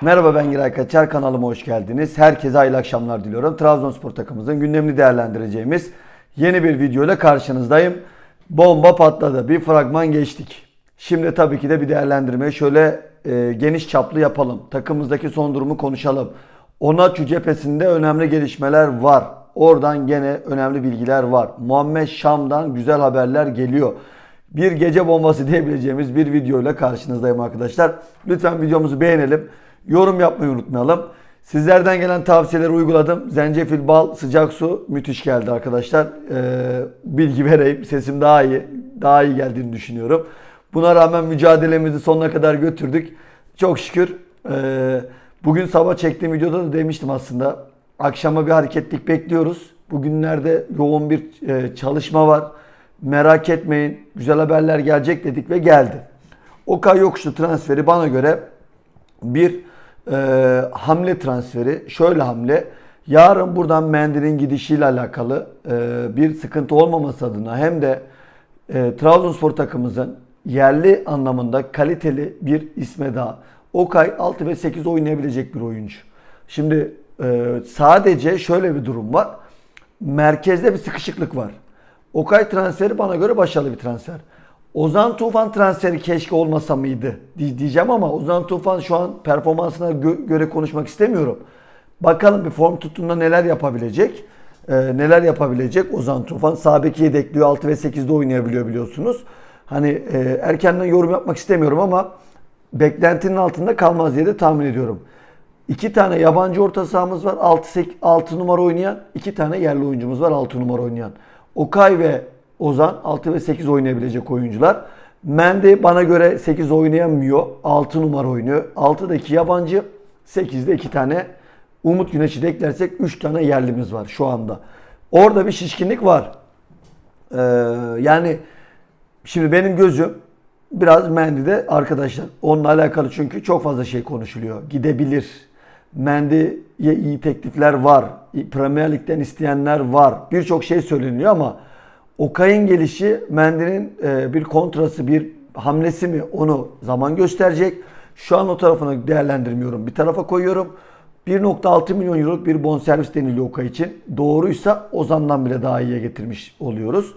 Merhaba ben Giray Kaçar kanalıma hoş geldiniz. Herkese hayırlı akşamlar diliyorum. Trabzonspor takımımızın gündemini değerlendireceğimiz yeni bir video ile karşınızdayım. Bomba patladı. Bir fragman geçtik. Şimdi tabii ki de bir değerlendirmeyi şöyle e, geniş çaplı yapalım. Takımımızdaki son durumu konuşalım. Onaçu cephesinde önemli gelişmeler var. Oradan gene önemli bilgiler var. Muhammed Şam'dan güzel haberler geliyor bir gece bombası diyebileceğimiz bir videoyla karşınızdayım arkadaşlar. Lütfen videomuzu beğenelim. Yorum yapmayı unutmayalım. Sizlerden gelen tavsiyeleri uyguladım. Zencefil, bal, sıcak su müthiş geldi arkadaşlar. Ee, bilgi vereyim. Sesim daha iyi. Daha iyi geldiğini düşünüyorum. Buna rağmen mücadelemizi sonuna kadar götürdük. Çok şükür. ee, bugün sabah çektiğim videoda da demiştim aslında. Akşama bir hareketlik bekliyoruz. Bugünlerde yoğun bir e, çalışma var. Merak etmeyin güzel haberler gelecek dedik ve geldi. Okay Yokuşlu transferi bana göre bir e, hamle transferi. Şöyle hamle. Yarın buradan Mendy'nin gidişiyle alakalı e, bir sıkıntı olmaması adına hem de e, Trabzonspor takımımızın yerli anlamında kaliteli bir isme daha. Okay 6 ve 8 oynayabilecek bir oyuncu. Şimdi e, sadece şöyle bir durum var. Merkezde bir sıkışıklık var. Okay transferi bana göre başarılı bir transfer. Ozan Tufan transferi keşke olmasa mıydı diye- diyeceğim ama Ozan Tufan şu an performansına gö- göre konuşmak istemiyorum. Bakalım bir form tuttuğunda neler yapabilecek. Ee, neler yapabilecek Ozan Tufan. Sağ beki yedekliyor 6 ve 8'de oynayabiliyor biliyorsunuz. Hani e, erkenden yorum yapmak istemiyorum ama beklentinin altında kalmaz diye de tahmin ediyorum. İki tane yabancı orta sahamız var. 6, 6 numara oynayan. iki tane yerli oyuncumuz var 6 numara oynayan. Okay ve Ozan 6 ve 8 oynayabilecek oyuncular. Mendy bana göre 8 oynayamıyor. 6 numara oynuyor. 6'da 2 yabancı. 8'de 2 tane Umut Güneş'i de eklersek 3 tane yerlimiz var şu anda. Orada bir şişkinlik var. Ee, yani Şimdi benim gözüm biraz Mendy'de arkadaşlar. Onunla alakalı çünkü çok fazla şey konuşuluyor. Gidebilir. Mendy'ye iyi teklifler var. Premier Lig'den isteyenler var. Birçok şey söyleniyor ama Okay'ın gelişi Mendy'nin e, bir kontrası, bir hamlesi mi onu zaman gösterecek. Şu an o tarafını değerlendirmiyorum. Bir tarafa koyuyorum. 1.6 milyon euroluk bir bonservis deniliyor Okay için. Doğruysa Ozan'dan bile daha iyiye getirmiş oluyoruz.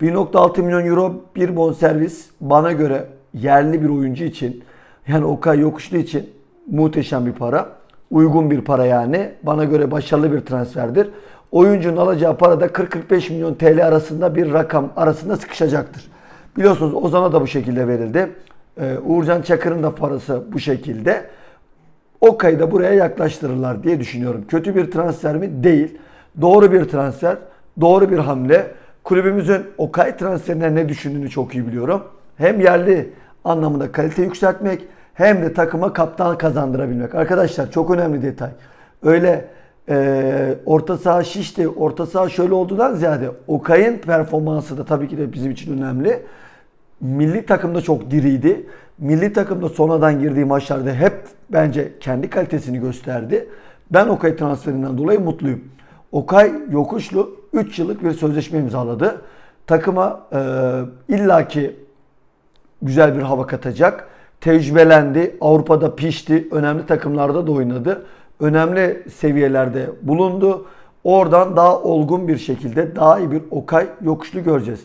1.6 milyon euro bir bonservis bana göre yerli bir oyuncu için yani Okay Yokuşlu için muhteşem bir para. Uygun bir para yani. Bana göre başarılı bir transferdir. Oyuncunun alacağı para da 40-45 milyon TL arasında bir rakam arasında sıkışacaktır. Biliyorsunuz Ozan'a da bu şekilde verildi. Ee, Uğurcan Çakır'ın da parası bu şekilde. Okay'ı da buraya yaklaştırırlar diye düşünüyorum. Kötü bir transfer mi? Değil. Doğru bir transfer. Doğru bir hamle. Kulübümüzün Okay transferinden ne düşündüğünü çok iyi biliyorum. Hem yerli anlamında kalite yükseltmek hem de takıma kaptan kazandırabilmek. Arkadaşlar çok önemli detay. Öyle e, orta saha şişti, orta saha şöyle olduğundan ziyade Okay'ın performansı da tabii ki de bizim için önemli. Milli takımda çok diriydi. Milli takımda sonradan girdiği maçlarda hep bence kendi kalitesini gösterdi. Ben Okay transferinden dolayı mutluyum. Okay Yokuşlu 3 yıllık bir sözleşme imzaladı. Takıma e, illaki güzel bir hava katacak. Tecrübelendi. Avrupa'da pişti. Önemli takımlarda da oynadı. Önemli seviyelerde bulundu. Oradan daha olgun bir şekilde daha iyi bir Okay Yokuşlu göreceğiz.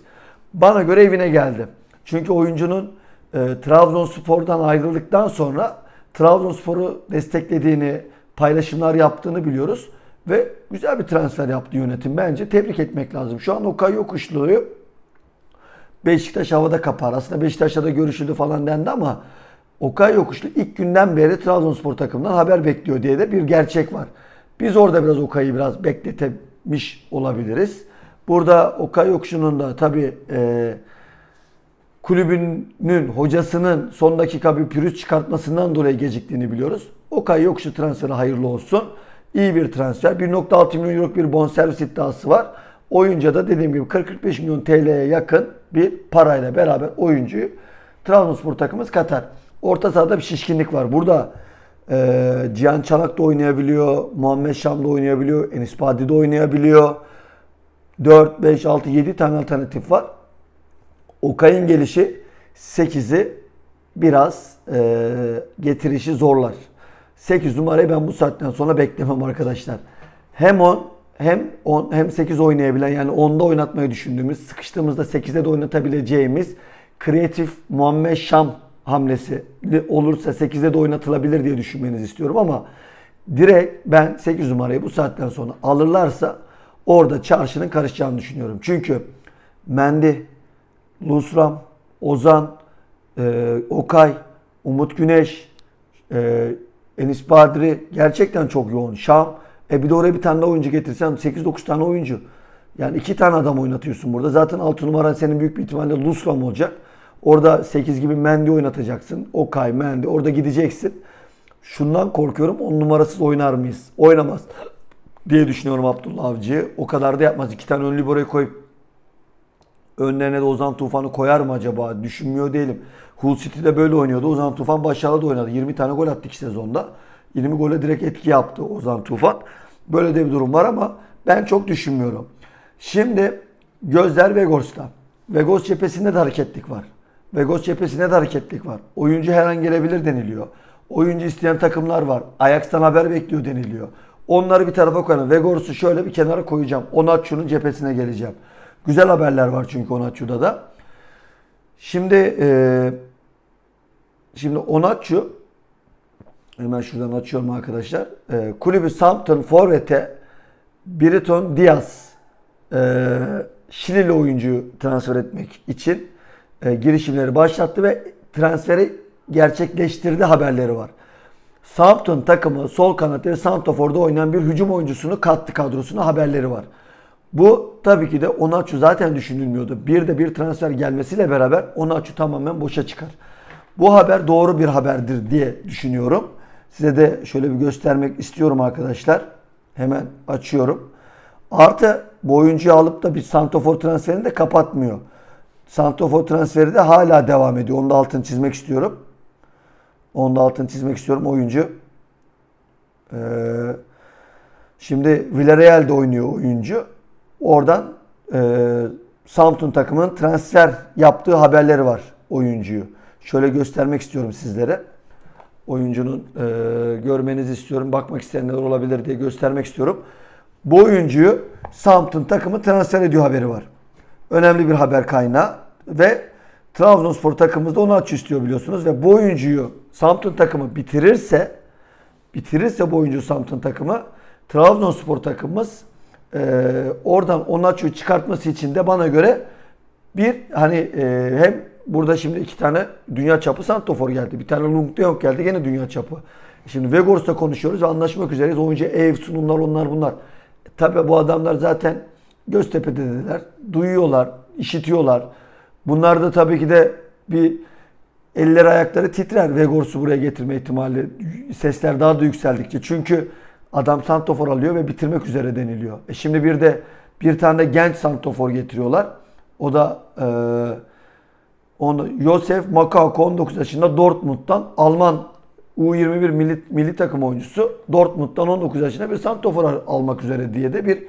Bana göre evine geldi. Çünkü oyuncunun e, Trabzonspor'dan ayrıldıktan sonra Trabzonspor'u desteklediğini, paylaşımlar yaptığını biliyoruz. Ve güzel bir transfer yaptı yönetim bence. Tebrik etmek lazım. Şu an Okay Yokuşlu'yu Beşiktaş havada kapar. Aslında Beşiktaş'la da görüşüldü falan dendi ama Okay Yokuşlu ilk günden beri Trabzonspor takımından haber bekliyor diye de bir gerçek var. Biz orada biraz Okay'ı biraz bekletemiş olabiliriz. Burada Okay Yokuşlu'nun da tabii e, kulübünün hocasının son dakika bir pürüz çıkartmasından dolayı geciktiğini biliyoruz. Okay Yokuşlu transferi hayırlı olsun. İyi bir transfer. 1.6 milyon euroluk bir bonservis iddiası var. Oyuncuya da dediğim gibi 40-45 milyon TL'ye yakın bir parayla beraber oyuncuyu Trabzonspor takımımız katar. Orta sahada bir şişkinlik var. Burada e, Cihan Çanak da oynayabiliyor. Muhammed Şam da oynayabiliyor. Enis Badi de oynayabiliyor. 4, 5, 6, 7 tane alternatif var. Okay'ın gelişi 8'i biraz e, getirişi zorlar. 8 numarayı ben bu saatten sonra beklemem arkadaşlar. Hem 10 hem 10 hem 8 oynayabilen yani 10'da oynatmayı düşündüğümüz, sıkıştığımızda 8'de de oynatabileceğimiz kreatif Muhammed Şam hamlesi olursa 8'de de oynatılabilir diye düşünmenizi istiyorum ama direkt ben 8 numarayı bu saatten sonra alırlarsa orada çarşının karışacağını düşünüyorum. Çünkü Mendi, Lusram, Ozan, e, Okay, Umut Güneş, e, Enis Badri gerçekten çok yoğun. Şam. E bir de oraya bir tane daha oyuncu getirsen 8-9 tane oyuncu. Yani iki tane adam oynatıyorsun burada. Zaten 6 numara senin büyük bir ihtimalle Lusram olacak. Orada 8 gibi Mendy oynatacaksın. Okay, Mendy. Orada gideceksin. Şundan korkuyorum. 10 numarasız oynar mıyız? Oynamaz diye düşünüyorum Abdullah Avcı. O kadar da yapmaz. İki tane ön libero'yu koyup önlerine de Ozan Tufan'ı koyar mı acaba? Düşünmüyor değilim. Hull City'de böyle oynuyordu. Ozan Tufan başarılı da oynadı. 20 tane gol attı iki sezonda. 20 gole direkt etki yaptı Ozan Tufan. Böyle de bir durum var ama ben çok düşünmüyorum. Şimdi gözler Vegors'ta. Vegors cephesinde de hareketlik var. Vegors cephesinde de hareketlik var. Oyuncu her an gelebilir deniliyor. Oyuncu isteyen takımlar var. Ajax'tan haber bekliyor deniliyor. Onları bir tarafa koyalım. Vegors'u şöyle bir kenara koyacağım. Onaçu'nun cephesine geleceğim. Güzel haberler var çünkü Onaçu'da da. Şimdi e, şimdi Onaçu hemen şuradan açıyorum arkadaşlar. E, kulübü Southampton Forvet'e Briton Diaz e, Şilili oyuncuyu transfer etmek için e, girişimleri başlattı ve transferi gerçekleştirdi haberleri var. Southampton takımı sol kanat ve santraforda oynayan bir hücum oyuncusunu kattı kadrosuna haberleri var. Bu tabii ki de Onaçu zaten düşünülmüyordu. Bir de bir transfer gelmesiyle beraber Onaçu tamamen boşa çıkar. Bu haber doğru bir haberdir diye düşünüyorum. Size de şöyle bir göstermek istiyorum arkadaşlar. Hemen açıyorum. Artı bu oyuncuyu alıp da bir Santofor transferini de kapatmıyor. Santofor transferi de hala devam ediyor. Onu da altını çizmek istiyorum. Onu da altını çizmek istiyorum oyuncu. Ee, şimdi Villarreal'de oynuyor oyuncu. Oradan e, Southampton takımının transfer yaptığı haberleri var oyuncuyu. Şöyle göstermek istiyorum sizlere. Oyuncunun e, görmenizi istiyorum. Bakmak isteyenler olabilir diye göstermek istiyorum. Bu oyuncuyu Southampton takımı transfer ediyor haberi var. Önemli bir haber kaynağı ve Trabzonspor takımımızda onu aç istiyor biliyorsunuz ve bu oyuncuyu Southampton takımı bitirirse bitirirse bu oyuncu Southampton takımı Trabzonspor takımımız e, oradan Onaçu'yu çıkartması için de bana göre bir hani e, hem burada şimdi iki tane dünya çapı santofor geldi. Bir tane Lung De Jong geldi gene dünya çapı. Şimdi Vegors'ta konuşuyoruz ve anlaşmak üzereyiz. Oyuncu ev sunumlar onlar bunlar. E, tabii bu adamlar zaten Göztepe'de dediler. Duyuyorlar, işitiyorlar. Bunlar da tabii ki de bir eller ayakları titrer Vegors'u buraya getirme ihtimali. Sesler daha da yükseldikçe. Çünkü adam santofor alıyor ve bitirmek üzere deniliyor. E şimdi bir de bir tane genç santofor getiriyorlar. O da e, onu Josef Makako 19 yaşında Dortmund'dan Alman U21 milli, milli takım oyuncusu Dortmund'dan 19 yaşında bir santofor almak üzere diye de bir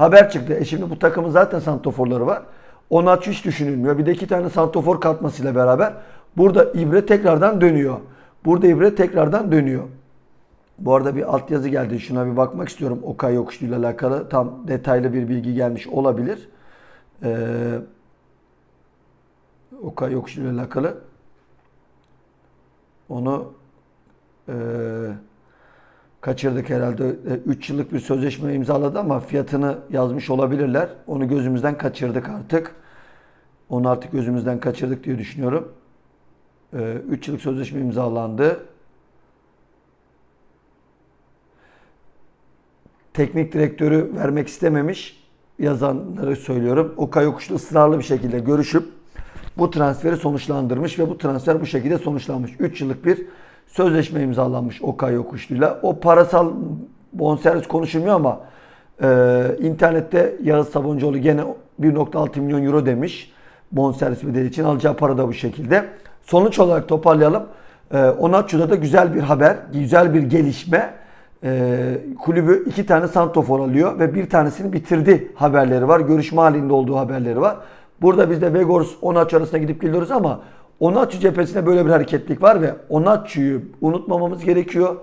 haber çıktı. E şimdi bu takımın zaten santoforları var. Onaçu hiç düşünülmüyor. Bir de iki tane santofor katmasıyla beraber burada ibre tekrardan dönüyor. Burada ibre tekrardan dönüyor. Bu arada bir altyazı geldi. Şuna bir bakmak istiyorum. Okay Yokuşlu alakalı tam detaylı bir bilgi gelmiş olabilir. Ee, Okay Yokuşlu alakalı. Onu e, kaçırdık herhalde. 3 yıllık bir sözleşme imzaladı ama fiyatını yazmış olabilirler. Onu gözümüzden kaçırdık artık. Onu artık gözümüzden kaçırdık diye düşünüyorum. 3 yıllık sözleşme imzalandı. Teknik direktörü vermek istememiş yazanları söylüyorum. Okay Yokuşlu ısrarlı bir şekilde görüşüp bu transferi sonuçlandırmış ve bu transfer bu şekilde sonuçlanmış. 3 yıllık bir sözleşme imzalanmış Okay Yokuşlu'yla. O parasal bonservis konuşulmuyor ama e, internette Yağız Sabuncuoğlu gene 1.6 milyon euro demiş bonservis bedeli için. Alacağı para da bu şekilde. Sonuç olarak toparlayalım. E, Onaçu'da da güzel bir haber, güzel bir gelişme. E, kulübü iki tane santofor alıyor ve bir tanesini bitirdi haberleri var. Görüşme halinde olduğu haberleri var. Burada biz de Vegors Onaçu arasında gidip geliyoruz ama Onaçu cephesinde böyle bir hareketlik var ve Onaçu'yu unutmamamız gerekiyor.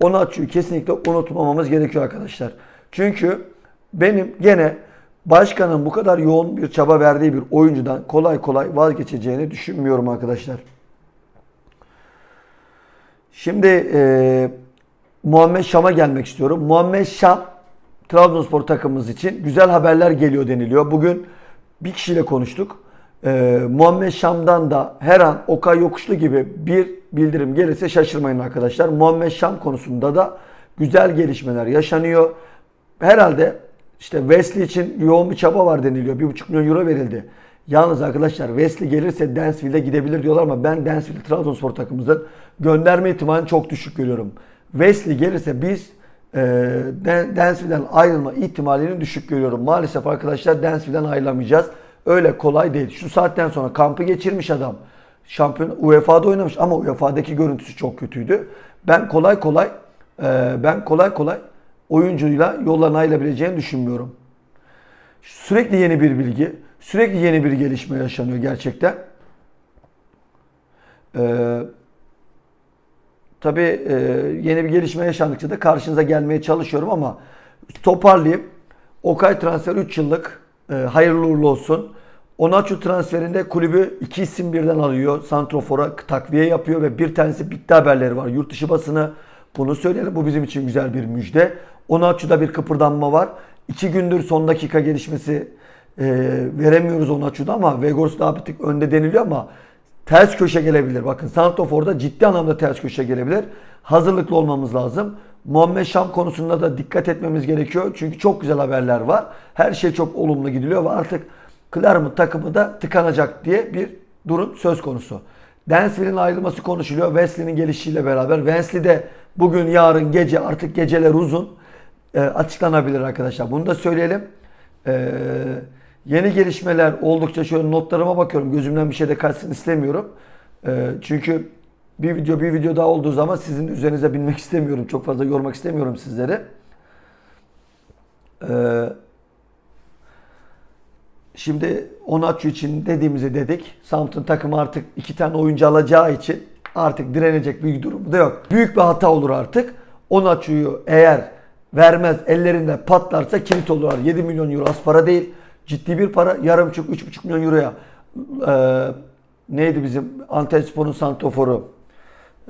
Onaçu'yu kesinlikle unutmamamız gerekiyor arkadaşlar. Çünkü benim gene başkanın bu kadar yoğun bir çaba verdiği bir oyuncudan kolay kolay vazgeçeceğini düşünmüyorum arkadaşlar. Şimdi e, Muhammed Şam'a gelmek istiyorum. Muhammed Şam Trabzonspor takımımız için güzel haberler geliyor deniliyor. Bugün bir kişiyle konuştuk. E, Muhammed Şam'dan da her an Okay Yokuşlu gibi bir bildirim gelirse şaşırmayın arkadaşlar. Muhammed Şam konusunda da güzel gelişmeler yaşanıyor. Herhalde işte Wesley için yoğun bir çaba var deniliyor. 1,5 milyon euro verildi. Yalnız arkadaşlar Wesley gelirse Dansville'e gidebilir diyorlar ama ben Dansville Trabzonspor takımımızın gönderme ihtimalini çok düşük görüyorum. Wesley gelirse biz e, ayrılma ihtimalini düşük görüyorum. Maalesef arkadaşlar Dansville'den ayrılamayacağız. Öyle kolay değil. Şu saatten sonra kampı geçirmiş adam. Şampiyon UEFA'da oynamış ama UEFA'daki görüntüsü çok kötüydü. Ben kolay kolay e, ben kolay kolay oyuncuyla yollarına ayrılabileceğini düşünmüyorum. Sürekli yeni bir bilgi, sürekli yeni bir gelişme yaşanıyor gerçekten. Ee, tabii e, yeni bir gelişme yaşandıkça da karşınıza gelmeye çalışıyorum ama toparlayayım. Okay transfer 3 yıllık e, hayırlı uğurlu olsun. Onaçu transferinde kulübü iki isim birden alıyor. Santrofor'a takviye yapıyor ve bir tanesi bitti haberleri var. Yurt dışı basını bunu söylerim. Bu bizim için güzel bir müjde. Onaçu'da bir kıpırdanma var. İki gündür son dakika gelişmesi e, veremiyoruz Onaçu'da ama Vegors daha bir tık önde deniliyor ama ters köşe gelebilir. Bakın Santrofor'da ciddi anlamda ters köşe gelebilir. Hazırlıklı olmamız lazım. Muhammed Şam konusunda da dikkat etmemiz gerekiyor. Çünkü çok güzel haberler var. Her şey çok olumlu gidiliyor ve artık Claremont takımı da tıkanacak diye bir durum söz konusu. Dansville'in ayrılması konuşuluyor. Wesley'nin gelişiyle beraber. Wesley de bugün, yarın, gece artık geceler uzun e, açıklanabilir arkadaşlar. Bunu da söyleyelim. E, yeni gelişmeler oldukça şöyle notlarıma bakıyorum. Gözümden bir şey de kaçsın istemiyorum. E, çünkü bir video bir video daha olduğu zaman sizin üzerinize binmek istemiyorum. Çok fazla yormak istemiyorum sizleri. Eee Şimdi Onaçu için dediğimizi dedik. Samsun takımı artık iki tane oyuncu alacağı için artık direnecek bir durumu da yok. Büyük bir hata olur artık. Onaçu'yu eğer vermez ellerinde patlarsa kilit olur. 7 milyon euro az para değil. Ciddi bir para. Yarım üç buçuk milyon euroya ee, neydi bizim Antalyaspor'un santoforu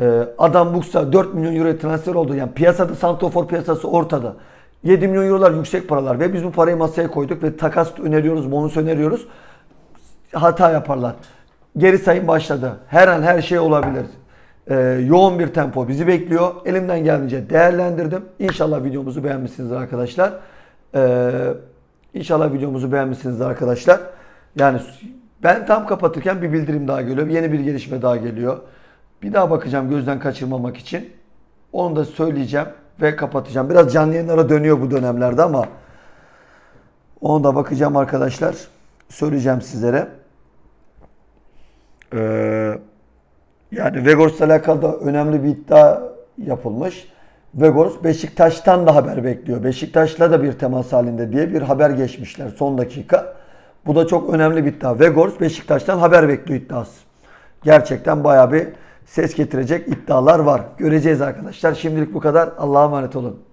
ee, Adam Buksa 4 milyon euroya transfer oldu. Yani piyasada santofor piyasası ortada. 7 milyon eurolar yüksek paralar ve biz bu parayı masaya koyduk ve takas öneriyoruz, bonus öneriyoruz. Hata yaparlar. Geri sayım başladı. Her an her şey olabilir. Ee, yoğun bir tempo bizi bekliyor. Elimden geldiğince değerlendirdim. İnşallah videomuzu beğenmişsinizdir arkadaşlar. Ee, inşallah videomuzu beğenmişsinizdir arkadaşlar. Yani ben tam kapatırken bir bildirim daha geliyor. Yeni bir gelişme daha geliyor. Bir daha bakacağım gözden kaçırmamak için. Onu da söyleyeceğim ve kapatacağım. Biraz canlı yayınlara dönüyor bu dönemlerde ama onu da bakacağım arkadaşlar. Söyleyeceğim sizlere. Ee, yani Vegors'la alakalı da önemli bir iddia yapılmış. Vegors Beşiktaş'tan da haber bekliyor. Beşiktaş'la da bir temas halinde diye bir haber geçmişler son dakika. Bu da çok önemli bir iddia. Vegors Beşiktaş'tan haber bekliyor iddiası. Gerçekten bayağı bir ses getirecek iddialar var. Göreceğiz arkadaşlar. Şimdilik bu kadar. Allah'a emanet olun.